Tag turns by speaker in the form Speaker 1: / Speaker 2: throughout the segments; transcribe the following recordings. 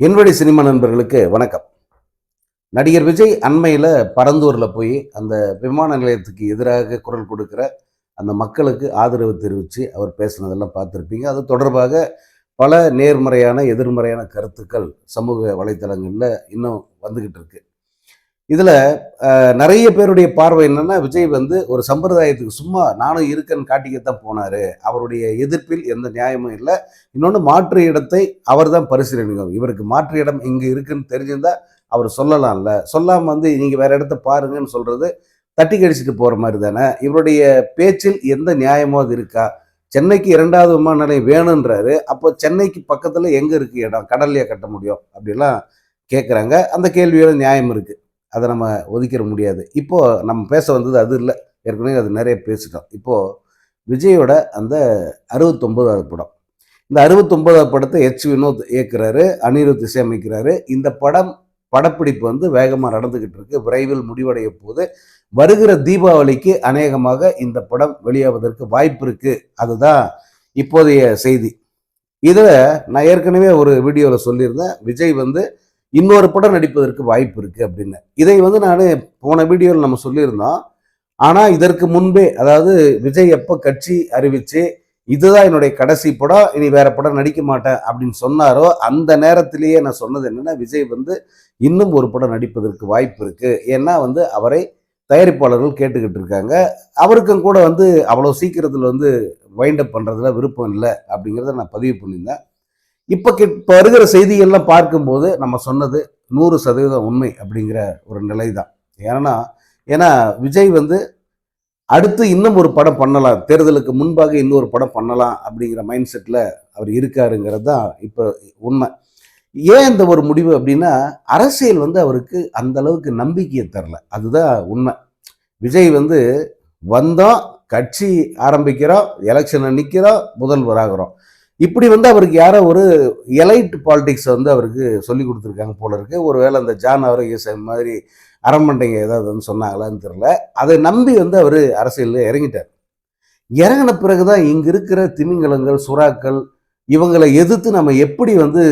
Speaker 1: என்வழி cinema நண்பர்களுக்கு வணக்கம். நடிகர் விஜய் அண்மையில் பரந்தூரில் போய் அந்த விமான நிலையத்துக்கு எதிராக குரல் கொடுக்குற அந்த மக்களுக்கு ஆதரவு தெரிவித்து அவர் பேசினதெல்லாம் பார்த்துருப்பீங்க. அது தொடர்பாக பல நேர்மறையான எதிர்மறையான கருத்துக்கள் சமூக வலைத்தளங்களில் இன்னும் வந்துக்கிட்டு இருக்குது இதில் நிறைய பேருடைய பார்வை என்னென்னா விஜய் வந்து ஒரு சம்பிரதாயத்துக்கு சும்மா நானும் இருக்கேன்னு காட்டிக்கத்தான் போனார். அவருடைய எதிர்ப்பில் எந்த நியாயமும் இல்லை. இன்னொன்று மாற்று இடத்தை அவர் தான் பரிசீலனிக்கும் இவருக்கு மாற்று இடம் இங்கே இருக்குன்னு தெரிஞ்சிருந்தால் அவர் சொல்லலாம்ல. சொல்லாமல் வந்து நீங்கள் வேற இடத்த பாருங்கன்னு சொல்கிறது தட்டி கடிச்சிட்டு போகிற மாதிரி தானே. இவருடைய பேச்சில் எந்த நியாயமோ அது இருக்கா? சென்னைக்கு இரண்டாவது விமான நிலையம் வேணுன்றாரு அப்போ சென்னைக்கு பக்கத்தில் எங்கே இருக்குது இடம்? கடல்லையே கட்ட முடியும்? அப்படிலாம் கேட்குறாங்க அந்த கேள்வியோட நியாயம் இருக்குது அதை நம்ம ஒதுக்கிட முடியாது. இப்போது நம்ம பேச வந்தது அது இல்லை. ஏற்கனவே அது நிறைய பேசிட்டோம். இப்போது விஜயோட அந்த அறுபத்தொம்போதாவது படம். இந்த அறுபத்தொன்பதாவது படத்தை எச் வினோத் இயக்குறாரு அனிருத் இசையமைக்கிறாரு. இந்த படம் படப்பிடிப்பு வந்து வேகமாக நடந்துக்கிட்டு இருக்கு. விரைவில் முடிவடைய போது வருகிற தீபாவளிக்கு அநேகமாக இந்த படம் வெளியாவதற்கு வாய்ப்பு இருக்கு. அதுதான் இப்போதைய செய்தி. இதில் நான் ஏற்கனவே ஒரு வீடியோவில் சொல்லியிருந்தேன். விஜய் வந்து இன்னொரு படம் நடிப்பதற்கு வாய்ப்பு இருக்குது அப்படின்னு. இதை வந்து நான் போன வீடியோவில் நம்ம சொல்லியிருந்தோம். ஆனால் இதற்கு முன்பே அதாவது விஜய் எப்போ கட்சி அறிவிச்சு இதுதான் என்னுடைய கடைசி படம் இனி வேற படம் நடிக்க மாட்டேன் அப்படின்னு சொன்னாரோ அந்த நேரத்திலேயே நான் சொன்னது என்னென்னா விஜய் வந்து இன்னும் ஒரு படம் நடிப்பதற்கு வாய்ப்பு இருக்குது ஏன்னா வந்து அவரை தயாரிப்பாளர்கள் கேட்டுக்கிட்டு இருக்காங்க. அவருக்கும் கூட வந்து அவ்வளோ சீக்கிரத்தில் வந்து வைண்ட் அப் பண்ணுறதுல விருப்பம் இல்லை அப்படிங்கிறத நான் பதிவு பண்ணியிருந்தேன். இப்போ இப்போ வருகிற செய்திகள்லாம் பார்க்கும்போது நம்ம சொன்னது நூறு சதவீதம் உண்மை அப்படிங்கிற ஒரு நிலை தான் ஏன்னா ஏன்னா விஜய் வந்து அடுத்து இன்னும் ஒரு படம் பண்ணலாம் தேர்தலுக்கு முன்பாக இன்னொரு படம் பண்ணலாம் அப்படிங்கிற மைண்ட் செட்டில் அவர் இருக்காருங்கிறது தான் இப்போ உண்மை. ஏன் இந்த ஒரு முடிவு அப்படின்னா அரசியல் வந்து அவருக்கு அந்த அளவுக்கு நம்பிக்கையை தரல. அதுதான் உண்மை. விஜய் வந்து வந்தோம் கட்சி ஆரம்பிக்கிறோம் எலெக்ஷனை நிற்கிறோம் முதல்வராகிறோம். இப்படி வந்து அவருக்கு யாரோ ஒரு எலைட் பாலிடிக்ஸ் வந்து அவருக்கு சொல்லி கொடுத்துருக்காங்க போல இருக்கு. ஒருவேளை அந்த ஜான் அவரை மாதிரி அறமண்டைங்க ஏதாவது வந்து சொன்னாங்களான்னு தெரில அதை நம்பி வந்து அவர் அரசியலில் இறங்கிட்டார். இறங்கின பிறகுதான் இங்கே இருக்கிற திமிங்கலங்கள் சுறாக்கள் இவங்களை எதிர்த்து நம்ம எப்படி வந்து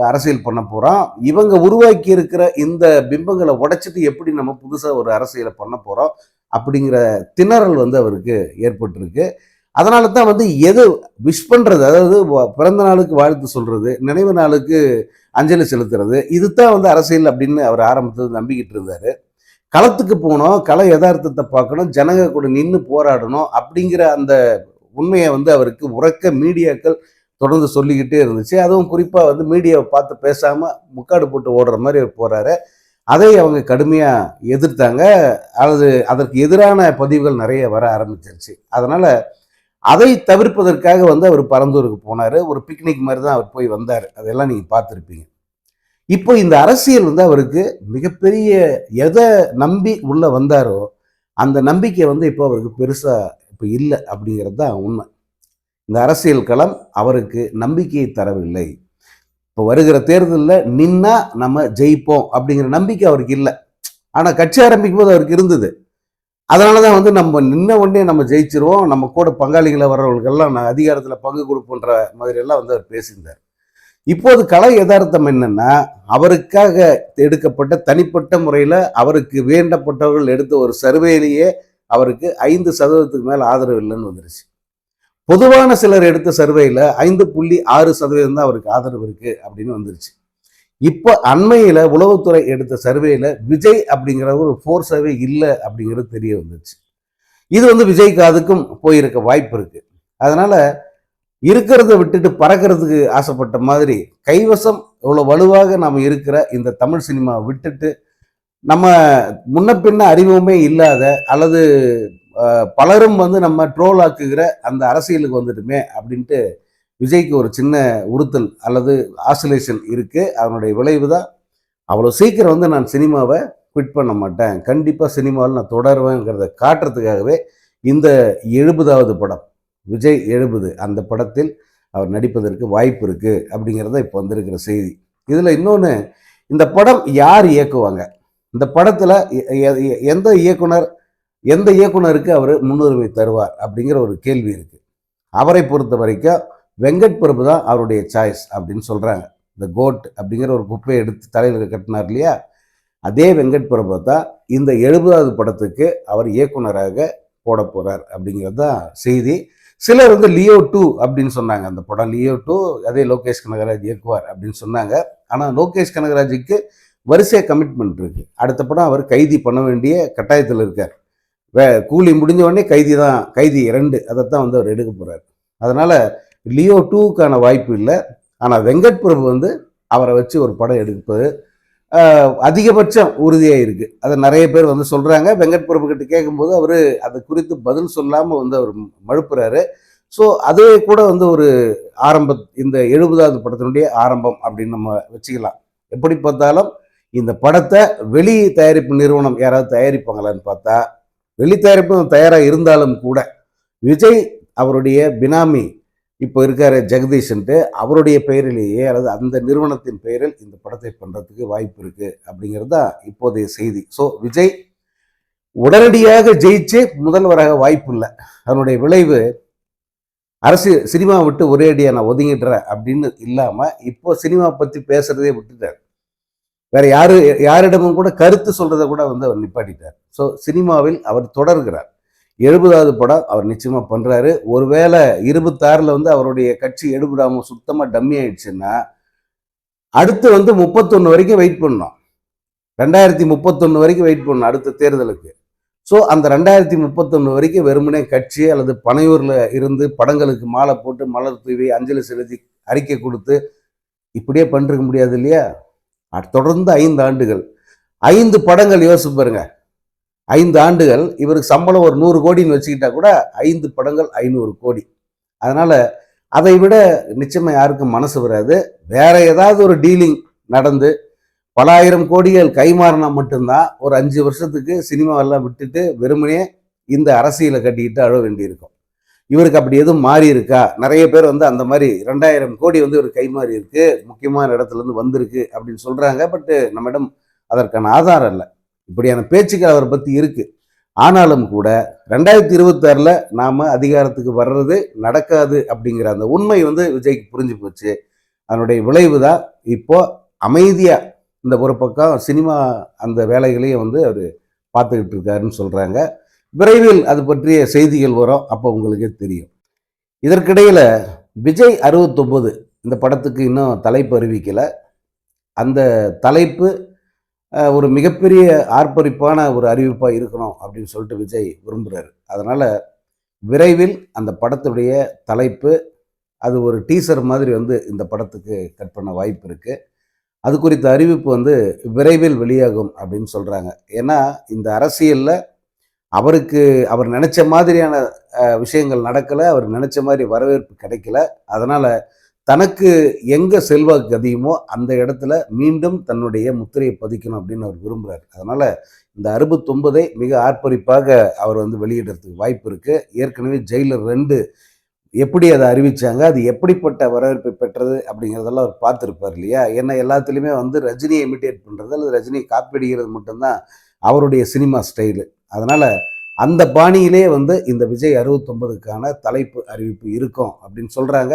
Speaker 1: அரசியல் பண்ண போகிறோம் இவங்க உருவாக்கி இருக்கிற இந்த பிம்பங்களை உடைச்சிட்டு எப்படி நம்ம புதுசாக ஒரு அரசியலை பண்ண போகிறோம் அப்படிங்கிற திணறல் வந்து அவருக்கு ஏற்பட்டிருக்கு. அதனால தான் வந்து எது விஷ் பண்ணுறது அதாவது பிறந்த நாளுக்கு வாழ்த்து சொல்கிறது நினைவு நாளுக்கு அஞ்சலி செலுத்துறது இது தான் வந்து அரசியல் அப்படின்னு அவர் ஆரம்பத்தில் நம்பிக்கிட்டு இருந்தார். களத்துக்கு போகணும் கள யதார்த்தத்தை பார்க்கணும் ஜனங்க கூட நின்று போராடணும் அப்படிங்கிற அந்த உண்மையை வந்து அவருக்கு உறக்க மீடியாக்கள் தொடர்ந்து சொல்லிக்கிட்டே இருந்துச்சு. அதுவும் குறிப்பாக வந்து மீடியாவை பார்த்து பேசாமல் முக்காடு போட்டு ஓடுற மாதிரி போகிறாரு அதை அவங்க கடுமையாக எதிர்த்தாங்க. அது அதற்கு எதிரான பதிவுகள் நிறைய வர ஆரம்பிச்சிருச்சு. அதனால் அதை தவிர்ப்பதற்காக வந்து அவர் பரந்தூருக்கு போனார். ஒரு பிக்னிக் மாதிரி தான் அவர் போய் வந்தார். அதெல்லாம் நீங்கள் பார்த்துருப்பீங்க. இப்போ இந்த அரசியல் வந்து அவருக்கு மிகப்பெரிய எதை நம்பி உள்ளே வந்தாரோ அந்த நம்பிக்கை வந்து இப்போ அவருக்கு பெருசாக இப்போ இல்லை அப்படிங்கிறது தான் உண்மை. இந்த அரசியல் களம் அவருக்கு நம்பிக்கையை தரவில்லை. இப்போ வருகிற தேர்தலில் நின்னா நம்ம ஜெயிப்போம் அப்படிங்கிற நம்பிக்கை அவருக்கு இல்லை. ஆனால் கட்சி ஆரம்பிக்கும் போது அவருக்கு இருந்தது. அதனால தான் வந்து நம்ம நின்ன உடனே நம்ம ஜெயிச்சிருவோம். நம்ம கூட பங்காளிகளை வர்றவர்களுக்கெல்லாம் நான் அதிகாரத்தில் பங்கு கொடுப்போன்ற மாதிரி எல்லாம் வந்து அவர் பேசியிருந்தார். இப்போது கலை யதார்த்தம் என்னன்னா அவருக்காக எடுக்கப்பட்ட தனிப்பட்ட முறையில் அவருக்கு வேண்டப்பட்டவர்கள் எடுத்த ஒரு சர்வேலேயே அவருக்கு ஐந்து சதவீதத்துக்கு மேலே ஆதரவு இல்லைன்னு வந்துருச்சு. பொதுவான சிலர் எடுத்த சர்வேயில் ஐந்து புள்ளி ஆறு சதவீதம் தான் அவருக்கு ஆதரவு இருக்குது அப்படின்னு வந்துருச்சு. இப்போ அண்மையில் உளவுத்துறை எடுத்த சர்வேல விஜய் அப்படிங்கிற ஒரு ஃபோர் சர்வே இல்லை அப்படிங்கிறது தெரிய வந்துச்சு. இது வந்து விஜய்க்கு அதுக்கும் போயிருக்க வாய்ப்பு இருக்கு. அதனால இருக்கிறத விட்டுட்டு பறக்கிறதுக்கு ஆசைப்பட்ட மாதிரி கைவசம் இவ்வளோ வலுவாக நாம் இருக்கிற இந்த தமிழ் சினிமா விட்டுட்டு நம்ம முன்ன பின்ன அறிமுகமே இல்லாத அல்லது பலரும் வந்து நம்ம ட்ரோல் ஆக்குகிற அந்த அரசியலுக்கு வந்துட்டுமே அப்படின்ட்டு விஜய்க்கு ஒரு சின்ன உறுத்தல் அல்லது ஆசோலேஷன் இருக்குது அதனுடைய விளைவு தான் அவ்வளோ சீக்கிரம் வந்து நான் சினிமாவை குவிட் பண்ண மாட்டேன். கண்டிப்பாக சினிமாவில் நான் தொடருவேங்கிறத காட்டுறதுக்காகவே இந்த எழுபதாவது படம் விஜய் எழுபது அந்த படத்தில் அவர் நடிப்பதற்கு வாய்ப்பு இருக்குது அப்படிங்கிறத இப்போ வந்திருக்கிற செய்தி. இதில் இன்னொன்று இந்த படம் யார் இயக்குவாங்க? இந்த படத்தில் எந்த இயக்குனர் எந்த இயக்குனருக்கு அவர் முன்னுரிமை தருவார் அப்படிங்கிற ஒரு கேள்வி இருக்குது அவரை பொறுத்த வரைக்கும் வெங்கட் பிரபு தான் அவருடைய சாய்ஸ் அப்படின்னு சொல்கிறாங்க இந்த கோட் அப்படிங்கிற ஒரு குப்பையை எடுத்து தலையில் கட்டினார் இல்லையா? அதே வெங்கட் பிரபு தான் இந்த எழுபதாவது படத்துக்கு அவர் இயக்குனராக போட போகிறார் அப்படிங்கிறது தான் செய்தி. சிலர் வந்து லியோ டூ அப்படின்னு சொன்னாங்க. அந்த படம் லியோ டூ அதே லோகேஷ் கனகராஜ் இயக்குவார் அப்படின்னு சொன்னாங்க. ஆனால் லோகேஷ் கனகராஜுக்கு வரிசையாக கமிட்மெண்ட் இருக்குது அடுத்த படம் அவர் கைதி பண்ண வேண்டிய கட்டாயத்தில் இருக்கார். வே கூலி முடிஞ்ச உடனே கைதி தான் கைதி இரண்டு அதைத்தான் வந்து அவர் எடுக்க போகிறார் அதனால் லியோ டூக்கான வாய்ப்பு இல்லை. ஆனால் வெங்கட் பிரபு வந்து அவரை வச்சு ஒரு படம் எடுப்பது அதிகபட்சம் உறுதியாக இருக்குது அதை நிறைய பேர் வந்து சொல்கிறாங்க வெங்கட் பிரபு கிட்ட கேட்கும்போது அவர் அது குறித்து பதில் சொல்லாமல் வந்து அவர் மழுப்புறாரு. ஸோ அதே கூட வந்து ஒரு ஆரம்ப இந்த எழுபதாவது படத்தினுடைய ஆரம்பம் அப்படின்னு நம்ம வச்சுக்கலாம். எப்படி பார்த்தாலும் இந்த படத்தை வெளி தயாரிப்பு நிறுவனம் யாராவது தயாரிப்பாங்களான்னு பார்த்தா வெளி தயாரிப்பு தயாராக இருந்தாலும் கூட விஜய் அவருடைய பினாமி இப்போ இருக்கார் ஜெகதீஷன்ட்டு அவருடைய பெயரிலேயே அல்லது அந்த நிறுவனத்தின் பெயரில் இந்த படத்தை பண்ணுறதுக்கு வாய்ப்பு இருக்குது அப்படிங்கிறது தான் இப்போதைய செய்தி. ஸோ விஜய் உடனடியாக ஜெயிச்சு முதல்வராக வாய்ப்பு இல்லை. அதனுடைய விளைவு அரசு சினிமா விட்டு ஒரே அடியாக நான் ஒதுங்கிடுறேன் அப்படின்னு இல்லாமல் இப்போ சினிமா பற்றி பேசுகிறதே விட்டுட்டார். வேற யாரு யாரிடமும் கூட கருத்து சொல்கிறத கூட வந்து அவர் நிப்பாட்டிட்டார். ஸோ சினிமாவில் அவர் தொடர்கிறார். எழுபதாவது படம் அவர் நிச்சயமாக பண்ணுறாரு ஒருவேளை இருபத்தாறில் வந்து அவருடைய கட்சி எடுபடாம சுத்தமாக டம்மி ஆயிடுச்சுன்னா அடுத்து வந்து முப்பத்தொன்று வரைக்கும் வெயிட் பண்ணோம் ரெண்டாயிரத்தி முப்பத்தொன்று வரைக்கும் வெயிட் பண்ணணும் அடுத்த தேர்தலுக்கு. ஸோ அந்த ரெண்டாயிரத்தி முப்பத்தொன்று வரைக்கும் வெறுமனே கட்சி அல்லது பனையூரில் இருந்து படங்களுக்கு மாலை போட்டு மலர் தூவி அஞ்சலி செலுத்தி அறிக்கை கொடுத்து இப்படியே பண்ணிருக்க முடியாது இல்லையா? தொடர்ந்து ஐந்து ஆண்டுகள். ஐந்து படங்கள் யோசிச்சு பாருங்கள் ஐந்து ஆண்டுகள் இவருக்கு சம்பளம் ஒரு நூறு கோடின்னு வச்சுக்கிட்டா கூட ஐந்து படங்கள் ஐநூறு கோடி. அதனால் அதை விட நிச்சயமாக யாருக்கும் மனசு வராது. வேற ஏதாவது ஒரு டீலிங் நடந்து பல ஆயிரம் கோடிகள் கைமாறினா மட்டும்தான் ஒரு அஞ்சு வருஷத்துக்கு சினிமாவெல்லாம் விட்டுட்டு வெறுமனே இந்த அரசியலை கட்டிக்கிட்டு அழ வேண்டியிருக்கும். இவருக்கு அப்படி எதுவும் மாறி இருக்கா நிறைய பேர் வந்து அந்த மாதிரி ரெண்டாயிரம் கோடி வந்து இவர் கைமாறி இருக்கு முக்கியமான இடத்துல இருந்து வந்திருக்கு அப்படின்னு சொல்றாங்க. பட் நம்மிடம் அதற்கான ஆதாரம் இல்லை. இப்படியான பேச்சுக்கள் அவரை பற்றி இருக்குது ஆனாலும் கூட ரெண்டாயிரத்தி இருபத்தாறில் நாம் அதிகாரத்துக்கு வர்றது நடக்காது அப்படிங்கிற அந்த உண்மை வந்து விஜய்க்கு புரிஞ்சு போச்சு. அதனுடைய விளைவு தான் இப்போ அமைதியாக இந்த ஒரு பக்கம் சினிமா அந்த வேலைகளையும் வந்து அவர் பார்த்துக்கிட்டு இருக்காருன்னு சொல்கிறாங்க விரைவில் அது பற்றிய செய்திகள் வரும். அப்போ உங்களுக்கே தெரியும். இதற்கிடையில் விஜய் அறுபத்தொம்பது இந்த படத்துக்கு இன்னும் தலைப்பு அறிவிக்கலை. அந்த தலைப்பு ஒரு மிகப்பெரிய ஆர்ப்பரிப்பான ஒரு அறிவிப்பாக இருக்கணும் அப்படின்னு சொல்லிட்டு விஜய் விரும்புகிறாரு அதனால் விரைவில் அந்த படத்துடைய தலைப்பு அது ஒரு டீசர் மாதிரி வந்து இந்த படத்துக்கு கட் பண்ண வாய்ப்பு இருக்குது அது குறித்த அறிவிப்பு வந்து விரைவில் வெளியாகும் அப்படின்னு சொல்கிறாங்க ஏன்னா இந்த அரசியலில் அவருக்கு அவர் நினச்ச மாதிரியான விஷயங்கள் நடக்கலை அவர் நினச்ச மாதிரி வரவேற்பு கிடைக்கல. அதனால் தனக்கு எங்கே செல்வாக்கு அதிகமோ அந்த இடத்துல மீண்டும் தன்னுடைய முத்திரையை பதிக்கணும் அப்படின்னு அவர் விரும்புகிறார் அதனால் இந்த அறுபத்தொன்பதை மிக ஆர்ப்பரிப்பாக அவர் வந்து வெளியிடுறதுக்கு வாய்ப்பு இருக்குது ஏற்கனவே ஜெயிலர் ரெண்டு எப்படி அதை அறிவித்தாங்க அது எப்படிப்பட்ட வரவேற்பை பெற்றது அப்படிங்கிறதெல்லாம் அவர் பார்த்துருப்பார் இல்லையா? ஏன்னா எல்லாத்துலேயுமே வந்து ரஜினியை இமிட்டேட் பண்ணுறது அல்லது ரஜினியை காப்பியடிக்கிறது மட்டும்தான் அவருடைய சினிமா ஸ்டைலு. அதனால் அந்த பாணியிலே வந்து இந்த விஜய் அறுபத்தொன்பதுக்கான தலைப்பு அறிவிப்பு இருக்கும் அப்படின்னு சொல்கிறாங்க